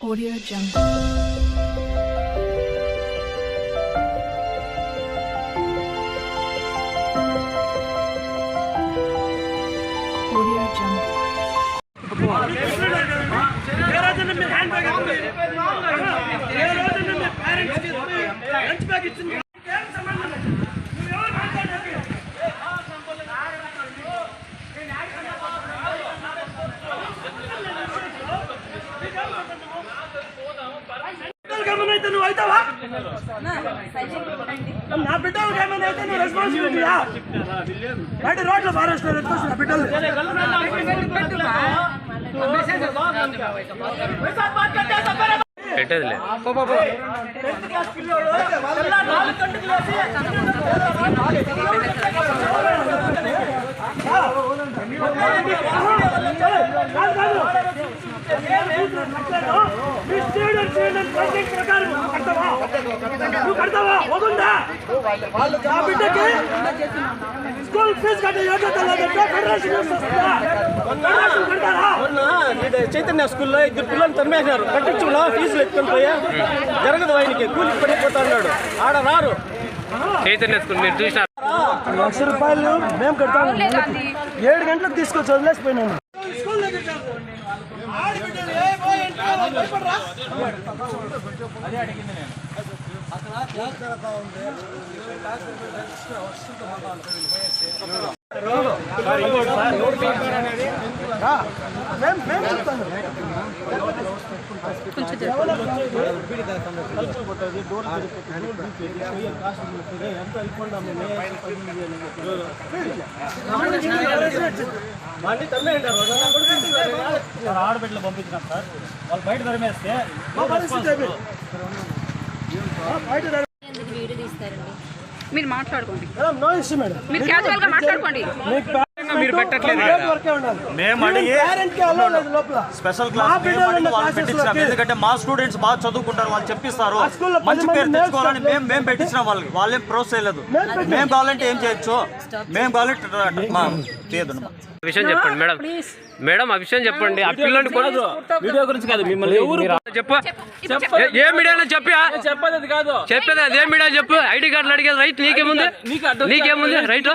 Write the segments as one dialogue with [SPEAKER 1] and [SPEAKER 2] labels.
[SPEAKER 1] Audio Jungle.
[SPEAKER 2] يا رجل من حلمك يا رجل من حلمك అయితే నువ్వు అవుతావా? నా బిడ్డలకు ఏమైనా అయితే నువ్వు రెస్పాన్సిబిలిటీయా బయట రోడ్ల పారేస్తున్నారు ఎత్తుకొచ్చిన బిడ్డలు.
[SPEAKER 3] పెట్టేదిలే.
[SPEAKER 2] మీ కడతావా? వదుందా ఆ బిడ్డకి స్కూల్ ఫీజు కట్టే యోగ్యత లేదంటే ఫెడరేషన్ ఫెడరేషన్ కడతారా?
[SPEAKER 4] చైతన్య స్కూల్లో ఇద్దరు పిల్లలు తరిమేసినారు. కట్టించులా ఫీజులు ఎత్తుకొని పోయా? జరగదు ఆయనకి. కూలికి పడిపోతా ఉన్నాడు ఆడ రారు.
[SPEAKER 3] చైతన్య స్కూల్ మీరు చూసిన
[SPEAKER 4] లక్ష రూపాయలు మేము కడతాము ఏడు గంటలకు తీసుకొచ్చి వదిలేసిపోయినాను.
[SPEAKER 2] స్కూల్ దగ్గర చేస్తారు. ఆడబిడ్డలు
[SPEAKER 5] ఆడబిడ్డలు పంపించినాం సార్. వాళ్ళు బయట తరిమేస్తే
[SPEAKER 6] మీరు మాట్లాడుకోండి. మీరు క్యాజువల్గా మాట్లాడుకోండి.
[SPEAKER 3] మీరు పెట్టట్లేదు
[SPEAKER 5] మేము అడిగి స్పెషల్
[SPEAKER 4] మా
[SPEAKER 5] క్లాస్ వాళ్ళు పెట్టించినాం ఎందుకంటే మా స్టూడెంట్స్ బాగా చదువుకుంటారు వాళ్ళు చెప్పిస్తారు. మంచి పేరు తెచ్చుకోవాలని మేము మేము పెట్టించినాం వాళ్ళకి. వాళ్ళేం ప్రోత్సహించలేదు
[SPEAKER 4] మేము
[SPEAKER 5] కావాలంటే ఏం చేయొచ్చు? మేము కావాలంటే
[SPEAKER 3] విషయం చెప్పండి మేడం. మేడం ఆ విషయం చెప్పండి. ఆ పిల్లని కొడు
[SPEAKER 7] వీడియో గురించి కాదు మిమ్మల్ని ఎవరు
[SPEAKER 3] చెప్పు. ఏ- ఏ మీడియాలో చెప్పి
[SPEAKER 7] చెప్పేది అది కాదు.
[SPEAKER 3] చెప్పేది అదే మీడియా చెప్పు. ఐడి కార్డులు అడిగే రైట్ నీకేముంది? నీకేముంది. రైట్?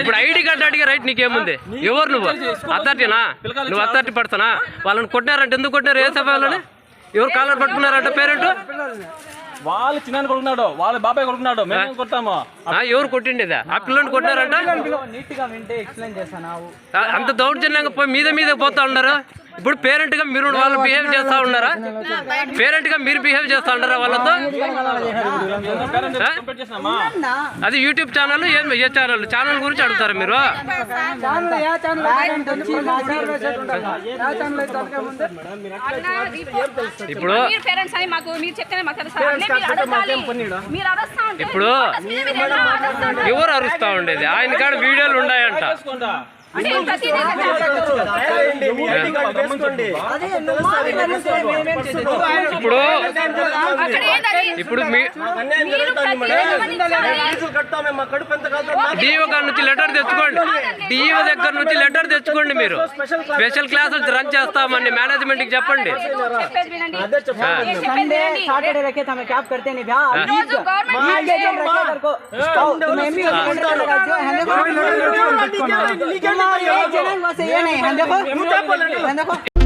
[SPEAKER 3] ఇప్పుడు ఐడి కార్డు అడిగే రైట్ నీకేముంది? ఎవరు నువ్వు? అథారిటీనా? నువ్వు అథారిటీ పడతానా? వాళ్ళని కొట్టారంటే ఎందుకు కొట్టారు ఏ సభ వాళ్ళని? ఎవరు కాలర్ పట్టుకున్నారంట పేరెంట్?
[SPEAKER 7] వాళ్ళు చిన్న కొడుకున్నాడు వాళ్ళ బాబాయ్ కొడుకున్నాడు మేము కొడతాము.
[SPEAKER 3] ఎవరు కొట్టిండేదా? ఆ పిల్లని కొట్టారంట
[SPEAKER 7] నీట్గా వింటే ఎక్స్ప్లెయిన్ చేస్తాను
[SPEAKER 3] అంత దౌర్జన్యంగా మీద మీద పోతా ఉన్నారు? ఇప్పుడు పేరెంట్గా మీరు వాళ్ళు బిహేవ్ చేస్తా ఉన్నారా? పేరెంట్గా మీరు బిహేవ్ చేస్తా ఉన్నారా వాళ్ళతో? అది యూట్యూబ్ ఛానల్ ఏం ఏ ఛానల్ ఛానల్ గురించి అడుగుతారు మీరు? ఇప్పుడు ఇప్పుడు
[SPEAKER 6] అసలు మీరు ఎలా అరుస్తా ఉంటారు?
[SPEAKER 3] ఎవరు అరుస్తా ఉండేది? ఆయన కాడ వీడియోలు ఉన్నాయంట.
[SPEAKER 6] అంటే ప్రతిదీ కదా.
[SPEAKER 4] మీటింగ్ అది వేసుకోండి
[SPEAKER 3] ఇప్పుడు? ఇప్పుడు డిఓ గారి నుంచి లెటర్ తెచ్చుకోండి. డిఓ దగ్గర నుంచి లెటర్ తెచ్చుకోండి మీరు. స్పెషల్ క్లాసులు రన్ చేస్తామని మేనేజ్మెంట్కి చెప్పండి.
[SPEAKER 6] చెప్పేది
[SPEAKER 8] लीकेज लीकेज नहीं है देखो देखो